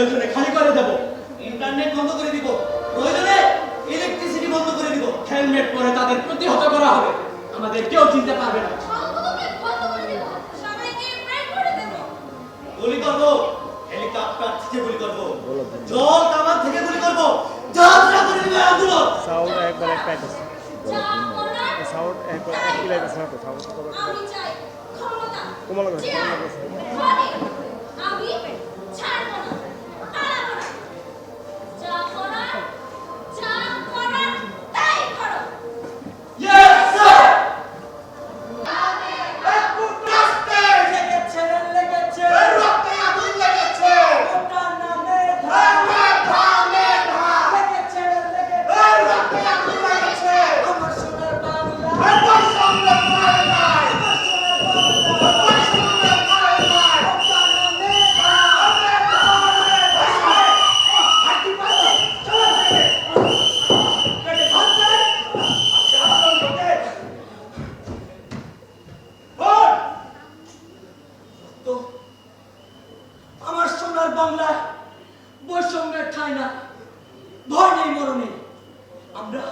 প্রয়োজনে খালি করে দেব। ইন্টারনেট বন্ধ করে দিব। প্রয়োজনে ইলেকট্রিসিটি বন্ধ করে দিব। হেলমেট পরে তাদের প্রতিহত করা হবে। আমাদের কেউ চিনতে পারবে না। সংগঠনকে বন্ধ করে দেব সবাইকে ব্রেক করে দেব গুলি করব। হেলিকপ্টার থেকে গুলি করব। জল কামান থেকে গুলি করব। যাত্রা করে দিবে আন্দোলন সাউন্ড একবার একটা আছে। সাউন্ড একবার এক কিলাই আছে। সাউন্ড আমি চাই ক্ষমতা। কোমল লাগছে, সোনার বাংলা বৈষম্যের ঠাই না ভয় নেই মরণে। আমরা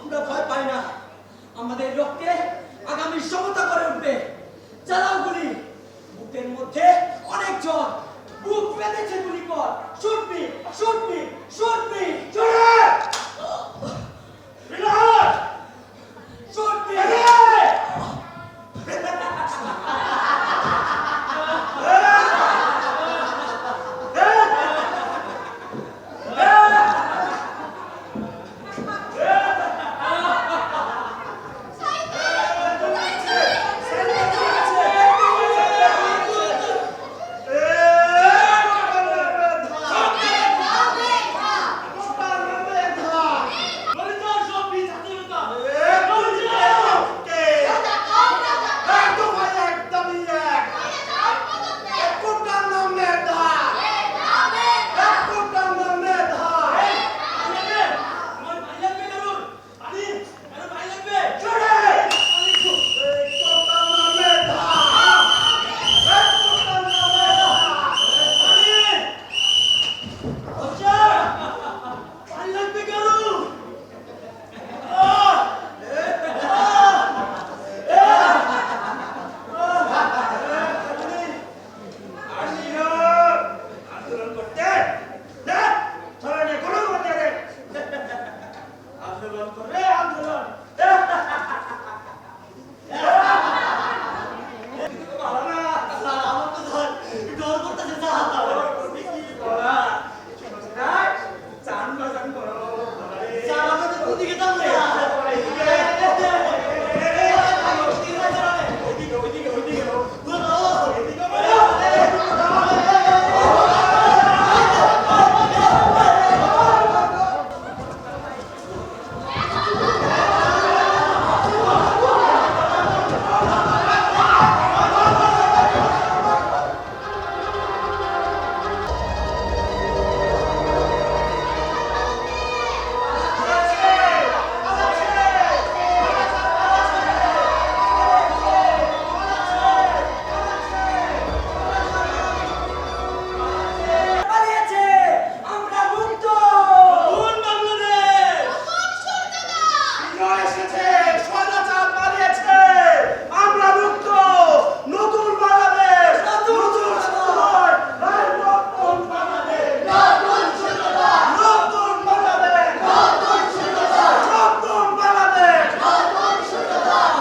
আমরা ভয় পাই না। আমাদের রক্তে আগামী সমতা করে উঠবে। চালাও গুলি। বুকের মধ্যে অনেক জ্বর। বুক পেতেছে গুলি কর শুটবি শুটবি শুটবি চলে